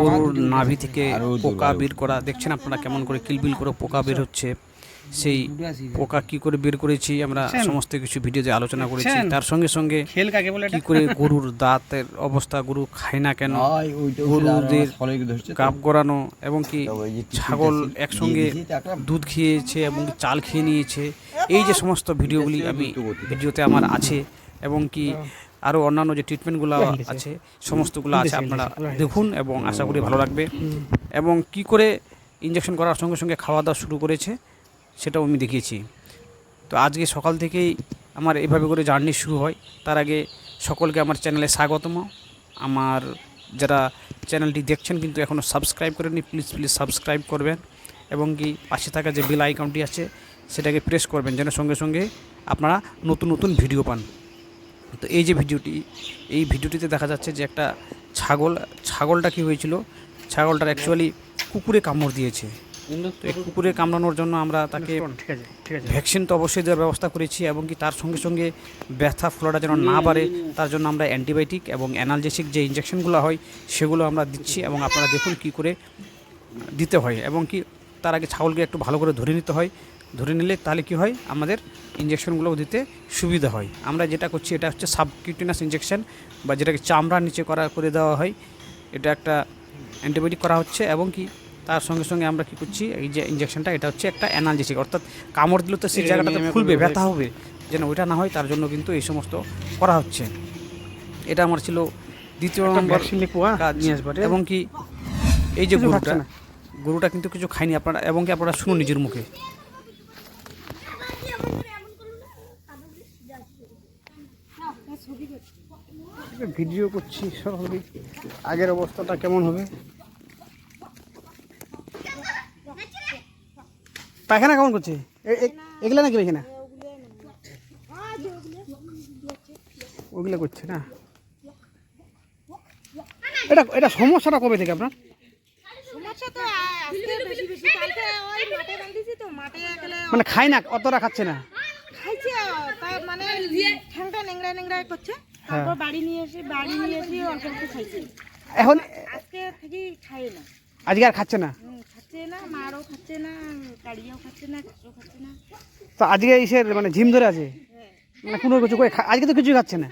গরুর নাভি থেকে পোকা বের করা দেখছেন আপনারা কেমন করে কিলবিল করে পোকা বের হচ্ছে? সেই পোকা কি করে বের করেছি আমরা সমস্ত কিছু ভিডিওতে আলোচনা করেছি। তার সঙ্গে সঙ্গে কি করে গরুর দাঁতের অবস্থা গরু খায় না কেন? হয় গরুদের। কাপ গড়ানো এবং কি ছাগল একসঙ্গে দুধ খেয়েছে এবং চাল খেয়ে নিয়েছে। এই যে সমস্ত ভিডিওগুলি আমি ভিডিওতে আমার আছে এবং কি আরও অন্যান্য যে ট্রিটমেন্টগুলো আছে সমস্তগুলো আছে আপনারা দেখুন এবং আশা করি ভালো লাগবে। এবং কি করে ইঞ্জেকশন করার সঙ্গে সঙ্গে খাওয়া দাওয়া শুরু করেছে সেটাও আমি দেখিয়েছি। তো আজকে সকাল থেকেই আমার এভাবে করে জার্নি শুরু হয়। তার আগে সকলকে আমার চ্যানেলে স্বাগতম। আমার যারা চ্যানেলটি দেখছেন কিন্তু এখনও সাবস্ক্রাইব করেনি প্লিজ প্লিজ সাবস্ক্রাইব করবেন। এবং কি পাশে থাকা যে বেল আইকনটি আছে সেটাকে প্রেস করবেন যেন সঙ্গে সঙ্গে আপনারা নতুন নতুন ভিডিও পান। তো এই যে ভিডিওটি এই ভিডিওটিতে দেখা যাচ্ছে যে একটা ছাগল ছাগলটা কি হয়েছিল? ছাগলটার অ্যাকচুয়ালি কুকুরে কামড় দিয়েছে। তো এই কুকুরে কামড়ানোর জন্য আমরা তাকে ভ্যাকসিন তো অবশ্যই দেওয়ার ব্যবস্থা করেছি এবং কি তার সঙ্গে সঙ্গে ব্যথা ফোলাটা যেন না বাড়ে তার জন্য আমরা অ্যান্টিবায়োটিক এবং অ্যানালজেসিক যে ইঞ্জেকশনগুলো হয় সেগুলো আমরা দিচ্ছি এবং আপনারা দেখুন কি করে দিতে হয় এবং কি তার আগে ছাগলকে একটু ভালো করে ধরে নিতে হয়। ধরে নিলে তাহলে কি হয়? আমাদের ইঞ্জেকশনগুলো দিতে সুবিধা হয়। আমরা যেটা করছি এটা হচ্ছে সাবকিউটিনাস ইঞ্জেকশন বা যেটাকে চামড়ার নিচে করা করে দেওয়া হয়। এটা একটা অ্যান্টিবায়োটিক করা হচ্ছে এবং কি তার সঙ্গে সঙ্গে আমরা কি করছি এই যে ইঞ্জেকশনটা এটা হচ্ছে একটা অ্যানালজেসিক অর্থাৎ কামড় দিলে তো সেই জায়গাটাতে ফুলবে ব্যথা হবে। যেন ওইটা না হয় তার জন্য কিন্তু এই সমস্ত করা হচ্ছে। এটা আমার ছিল দ্বিতীয় নম্বর? এবং কি এই যে গরুটা গরুটা কিন্তু কিছু খায়নি আপনারা এবং কি আপনারা শুনুন নিজের মুখে। ভিডিও করছি সরাসরি আগের অবস্থাটা কেমন হবে? পায়খানা কেমন করছে? এগুলা নাকি পায়খানা? ওগুলো করছে না? এটা এটা সমস্যাটা কবে থেকে আপনার? মানে খায় না অতটা খাচ্ছে না? খাইছে মানে ঠ্যাংটা নেংড়া নেংড়া করছে। তারপর বাড়ি নিয়ে এসে বাড়ি নিয়ে এসে অল্প খাইছে। এখন আজকে থেকে খাই না। আজকে আর খাচ্ছে না? খাচ্ছে না মারও খাচ্ছে না কাড়িয়াও খাচ্ছে না ঘাসও খাচ্ছে না। তো আজকে ইসের মানে ঝিম ধরে আছে? মানে কোনো কিছু করে আজকে তো কিছুই খাচ্ছে না।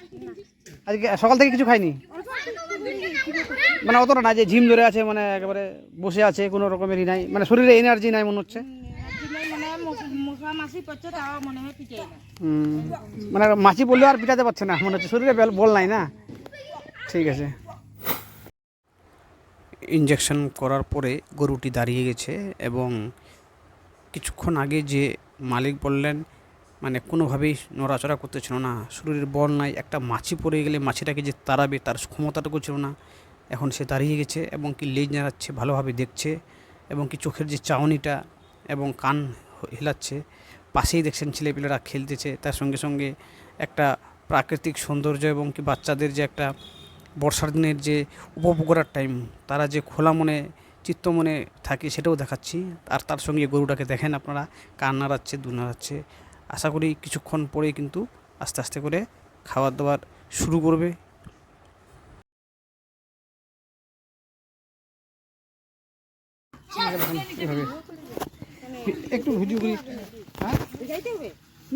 আজকে সকাল থেকে কিছু অল্প করছে। মানে অতটা না যে ঝিম ধরে আছে মানে একেবারে বসে আছে কোনো রকমেরই নাই মানে শরীরে এনার্জি নাই মনে হচ্ছে হুম, আজকে মনে হয় মশ- মশা মাছি পড়ছে তাও মনে হয় মানে মাছি বললেও আর পিটাতে পারছে না মনে হচ্ছে শরীরে বেল- বল নাই না? ঠিক আছে। ইঞ্জেকশন করার পরে গরুটি দাঁড়িয়ে গেছে এবং কিছুক্ষণ আগে যে মালিক বললেন মানে কোনোভাবেই নড়াচড়া করতে ছিল না শরীরের বল নাই একটা মাছি পড়ে গেলে মাছিটাকে যে তাড়াবে তার ক্ষমতাটুকু ছিল না। এখন সে দাঁড়িয়ে গেছে এবং কি লেজ নাড়াচ্ছে ভালোভাবে দেখছে এবং কি চোখের যে চাউনিটা এবং কান হেলাচ্ছে পাশেই দেখছেন ছেলেপিলেরা খেলতেছে তার সঙ্গে সঙ্গে একটা প্রাকৃতিক সৌন্দর্য এবং কি বাচ্চাদের যে একটা বর্ষার দিনের যে উপভোগ করার টাইম তারা যে খোলা মনে চিত্ত মনে থাকে সেটাও দেখাচ্ছি আর তার সঙ্গে গরুটাকে দেখেন আপনারা কান নাড়াচ্ছে দু নাড়াচ্ছে আশা করি কিছুক্ষণ পরেই কিন্তু আস্তে আস্তে করে খাবার দাবার শুরু করবে এভাবে একটু ভিডিও করি। হ্যাঁ?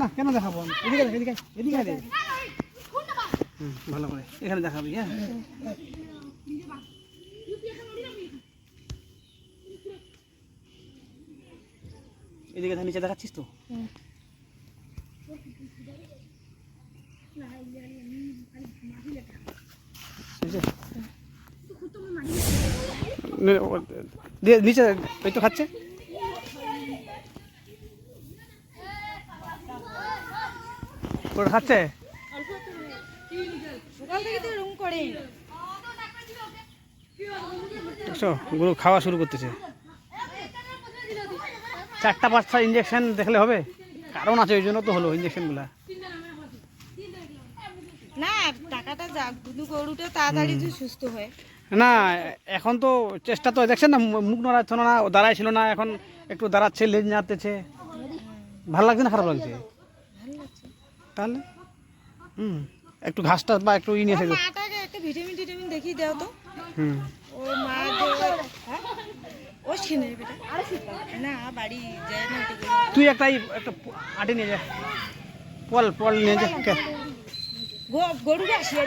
না, কেন দেখাবো? আমি? এদিকে এদিকে এদিকে ভালো করে। এখানে দেখাবি হ্যাঁ? এদিকে নিচে দেখাচ্ছিস তো? নিচে, ওই তো খাচ্ছে। খাচ্ছে? গরু খাওয়া শুরু করতেছে। চারটা পাঁচটা ইঞ্জেকশন দেখলে হবে? কারণ আছে ওই জন্য তো হলো ইঞ্জেকশনগুলা না টাকাটা যাক দুধু গরুটা তাড়াতাড়ি সুস্থ হয়। না এখন তো চেষ্টা তো দেখছেন না মুখ নড়াচ্ছিল না ও দাঁড়াই ছিল না এখন একটু দাঁড়াচ্ছে লেজ নাড়তেছে। ভালো লাগছে না খারাপ লাগছে? তাহলে? হুম একটু ঘাসটা বা একটু ই নিয়ে এসে মাটাকে একটু ভিটামিন টিটামিন দেখি দাও তো। হুম। ও মা হ্যাঁ? ও ছেনে বেটা না বাড়ি যায় না তুই একটা একটা আটে নিয়ে যা। পল পল নিয়ে যা। কে? গো- গরুকে আসিয়ে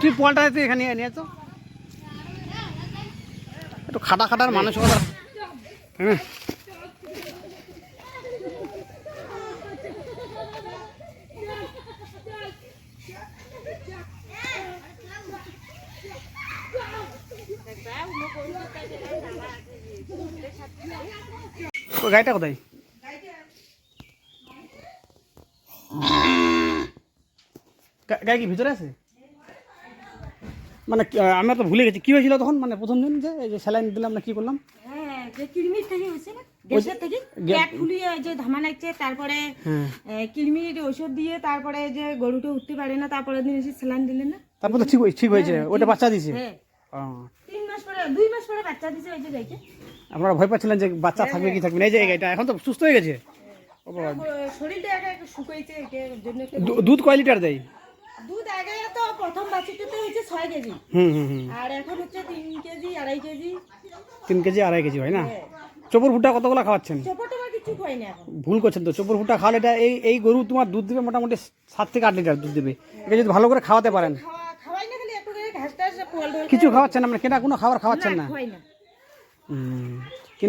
তুই পলটা তুই এখানে নিয়ে তো। একটু খাটা খাটার মানসিকতা হ্যাঁ। ওই গাড়িটা কোথায়? গাড়ি কি ভিতরে আছে? মানে আমরা তো ভুলে গেছি। কি হয়েছিল তখন? মানে প্রথম দিন যে এই যে স্যালাইন দিলাম না কি করলাম? হ্যাঁ যে কিলমির থেকে হয়েছে না? গ্যাসের থেকে? গ্যাট ফুলিয়ে যে ধামা লাগছে তারপরে হ্যাঁ। ওষুধ দিয়ে তারপরে যে গরুটা উঠতে পারে না তারপরে দিন এসে স্যালাইন দিলেন না? তারপর ঠিক হয়ে- ঠিক হয়েছে। ওটা বাচ্চা হ্যাঁ। তিন মাস পরে দুই মাস পরে বাচ্চা দিছে ওই যে দেখে। আপনারা ভয় পাচ্ছিলেন যে বাচ্চা থাকবে কি থাকবে না। এই যে এটা এখন তো সুস্থ হয়ে গেছে। শরীরটা একা একটু শুকাইছে এটার জন্য একটু দু- দুধ কয় লিটার দেয়? দুধ আগে তো প্রথম বাচ্চাটাতে হয়েছে ছয় কেজি। হুম হুম হুম। আর এখন হচ্ছে তিন কেজি আড়াই কেজি। তিন কেজি আড়াই কেজি হয় না? হ্যাঁ। চোপর ভুট্টা কতগুলো খাওয়াচ্ছেন? ভুল করছেন তো। চোপর ভুট্টা খাওয়ালে এটা এই এই গরু তোমার দুধ দেবে মোটামুটি সাত থেকে আট লিটার দুধ দেবে। এটা যদি ভালো করে খাওয়াতে পারেন। কিছু খাওয়াচ্ছেন না মানে কেনা কোনো খাবার খাওয়াচ্ছেন না? খাওয়াই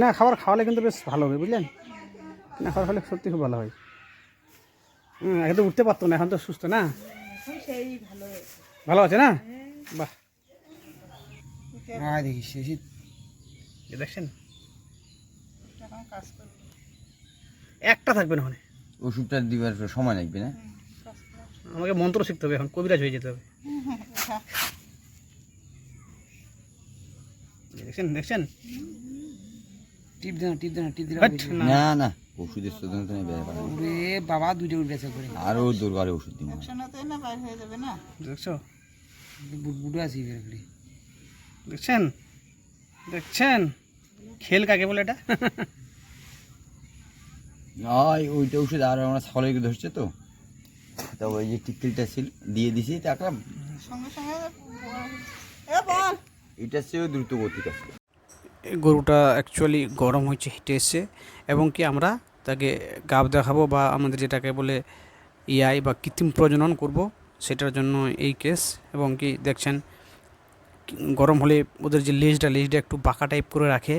না। খাবার খাওয়ালে কিন্তু বেশ ভালো হবে বুঝলেন? কিনা খাবার খাওয়ালে সত্যি খুব ভালো হয়। হুম আগে তো উঠতে পারতো না এখন তো সুস্থ না? ভালো আছে না? বাহ। হ্যাঁ দেখিস শেষে দেখছেন? একটা থাকবে না ওখানে? ওষুধটা দিবার সময় লাগবে না? আমাকে মন্ত্র শিখতে হবে এখন কবিরাজ হয়ে যেতে হবে। দেখছেন দেখছেন? টিপ দে না টিপ দে না টিপ দে হাট, না। না না ওষুধের শোধন তো নেই বেড়ে পারে ওরে বাবা দুটো উঠেছে করে। আরও দরকারে ওষুধ দিব দেখছ? বুড়ো আছি বের করে দেখছেন? দেখছেন? খেল কাকে বলে এটা? ওই ওইটা ওষুধ আর আমরা ছাগলের ধরছে তো। তা ওই যে টিকিলটা ছিল দিয়ে দিছি টাকা এটা চেয়েও দ্রুত গতি আছে এই গরুটা অ্যাকচুয়ালি গরম হয়েছে হিটে এসছে, এবং কি আমরা তাকে গাব দেখাবো বা আমাদের যেটাকে বলে ইআই বা কৃত্রিম প্রজনন করব, সেটার জন্য এই কেস এবং কি দেখছেন, গরম হলে ওদের যে লেজটা লেজটা একটু বাঁকা টাইপ করে রাখে,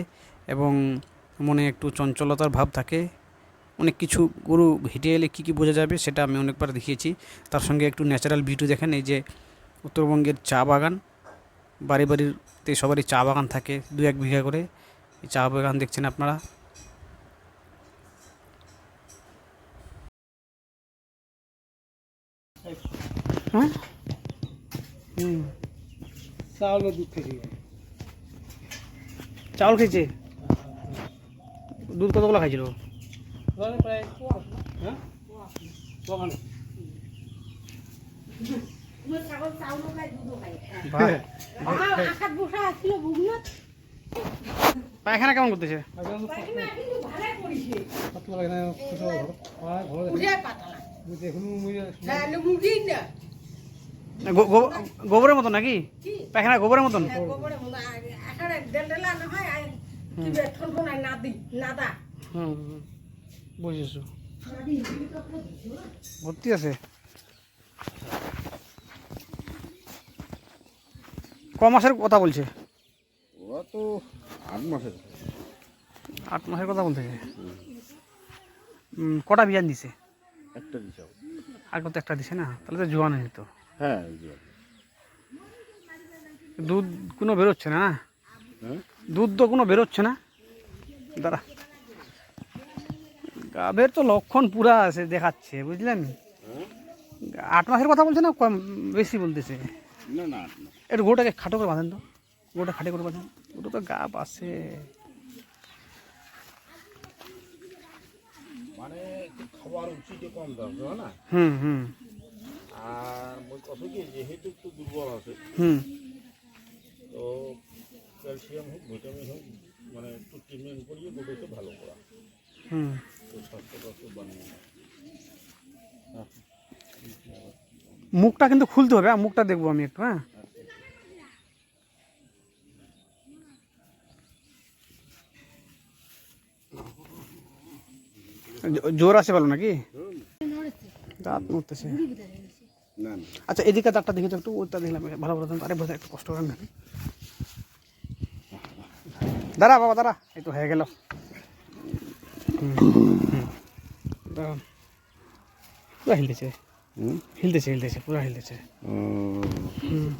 এবং মনে একটু চঞ্চলতার ভাব থাকে। অনেক কিছু গরু হেঁটে এলে কী কী বোঝা যাবে, সেটা আমি অনেকবার দেখিয়েছি। তার সঙ্গে একটু ন্যাচারাল বিউটি দেখেন, এই যে উত্তরবঙ্গের চা বাগান বাড়ি বাড়িতে সবারই চা বাগান থাকে দু এক বিঘা করে। এই চা বাগান দেখছেন আপনারা? হ্যাঁ? হুম। দুধ খেয়েছি। চাউল খেয়েছে? দুধ কতগুলো খাইছিল? হ্যাঁ? পায়খানা কেমন করতেছে? গো- গো- গোবরের মতন নাকি? পায়খানা গোবরের মতন। হুম। হুম, বুঝেছ। ভর্তি আছে। ক মাসের কথা বলছে? ওরা তো আট মাসের। আট মাসের কথা বলতেছে। কটা বিয়ান দিছে? একটা দিশাও আর কত একটা দিছে না? তাহলে তো জোয়ান হয়ে যেত হ্যাঁ দুধ কোনো বেরোচ্ছে না না? হ্যাঁ? দুধ তো কোনো বেরোচ্ছে না? দাঁড়া। গাভের তো লক্ষণ পুরা আছে দেখাচ্ছে বুঝলেন? আট মাসের কথা বলছে না কম বেশি বলতেছে? না না একটু গোটাকে খাটো করে বাঁধেন তো। গোটা খাটে করে বাঁধেন। ওটা তো গাপ আছে। মানে খাবার উচিতে কম দরকার না? হুম হুম। আর কথা কি যেহেতু একটু দুর্বল আছে। হুম। তো ক্যালসিয়াম হোক ভিটামিন হোক মানে একটু ট্রিটমেন্ট করিয়ে গোটাকে ভালো করা হুম। তো স্বাস্থ্যটা বানিয়ে মুখটা কিন্তু খুলতে হবে হ্যাঁ? মুখটা দেখব আমি একটু হ্যাঁ জোর আছে বলো নাকি দাঁত নড়তেছে আচ্ছা এদিকে দাঁতটা দেখি তো একটু, ওটা দেখলাম, ভালো ভালো আরে বোঝা একটু কষ্ট করেন না দাঁড়া বাবা, দাঁড়া, এই তো হয়ে গেল। দাঁড়ান। হিলতেছে হিলতেছে হিলতেছে পুরা হিলতেছে হুম